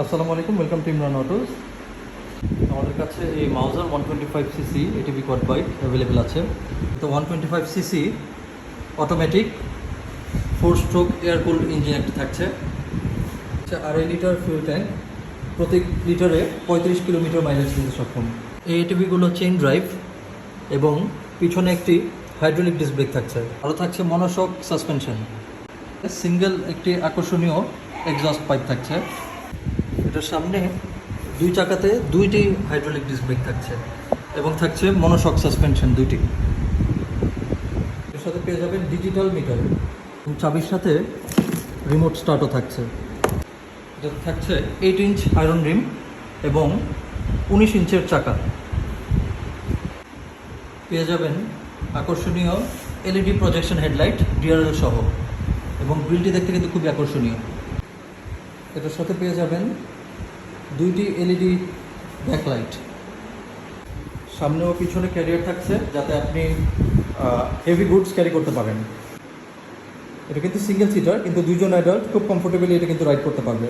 আসসালামু আলাইকুম welcome to Imran autos আমাদের কাছে এই মাউজার one twenty five CC ATV quad bike available আছে। তো one twenty five CC automatic four stroke air cooled engine একটা থাকছে। আচ্ছা আড়াই লিটার ফিউল ট্যাঙ্ক প্রতি লিটারে পঁয়ত্রিশ কিলোমিটার মাইলেজ দিতে সক্ষম। এই এটিভিগুলো চেন ড্রাইভ এবং পিছনে একটি হাইড্রোলিক ডিস্ক ব্রেক থাকছে। আরও থাকছে মনোশক সাসপেনশন সিঙ্গেল একটি আকর্ষণীয় এক্সস্ট পাইপ থাকছে। এটার সামনে দুই চাকাতে দুইটি হাইড্রোলিক ডিস্ক ব্রেক থাকছে এবং থাকছে মনোশক সাসপেনশন দুইটি। এর সাথে পেয়ে যাবেন ডিজিটাল মিটার চাবির সাথে রিমোট স্টার্টও থাকছে। এটা থাকছে এইট ইঞ্চ আয়রন রিম এবং উনিশ ইঞ্চের চাকা। পেয়ে যাবেন আকর্ষণীয় এলইডি প্রজেকশন হেডলাইট ডিআরএল সহ। এবং গ্রিলটি দেখতে কিন্তু খুবই আকর্ষণীয়। এটার সাথে পেয়ে যাবেন দুইটি এলইডি ব্যাকলাইট। সামনে ও পিছনে ক্যারিয়ার থাকছে যাতে আপনি হেভি গুডস ক্যারি করতে পারেন। এটা কিন্তু সিঙ্গেল সিটার কিন্তু দুইজন অ্যাডাল্ট খুব কমফোর্টেবলি এটা কিন্তু রাইড করতে পারবে।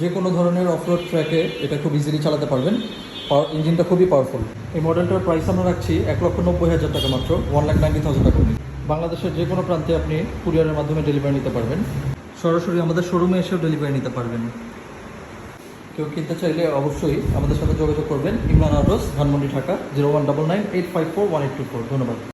যে কোনো ধরনের অফরোড ট্র্যাকে এটা খুব ইজিলি চালাতে পারবেন। পাওয়ার ইঞ্জিনটা খুবই পাওয়ারফুল এই মডেলটার প্রাইস আমরা রাখছি এক লক্ষ নব্বই হাজার টাকা মাত্র ওয়ান লাখ নাইনটি থাউজেন্ড টাকা। বাংলাদেশের যে কোনো প্রান্তে আপনি কুরিয়ারের মাধ্যমে ডেলিভারি নিতে পারবেন। সরাসরি আমাদের শোরুমে এসেও ডেলিভারি নিতে পারবেন। কেউ কিনতে চাইলে অবশ্যই আমাদের সাথে যোগাযোগ করবেন। Imran আরোস Dhanmondi Dhaka, zero one double nine eight five four one eight two four. ধন্যবাদ।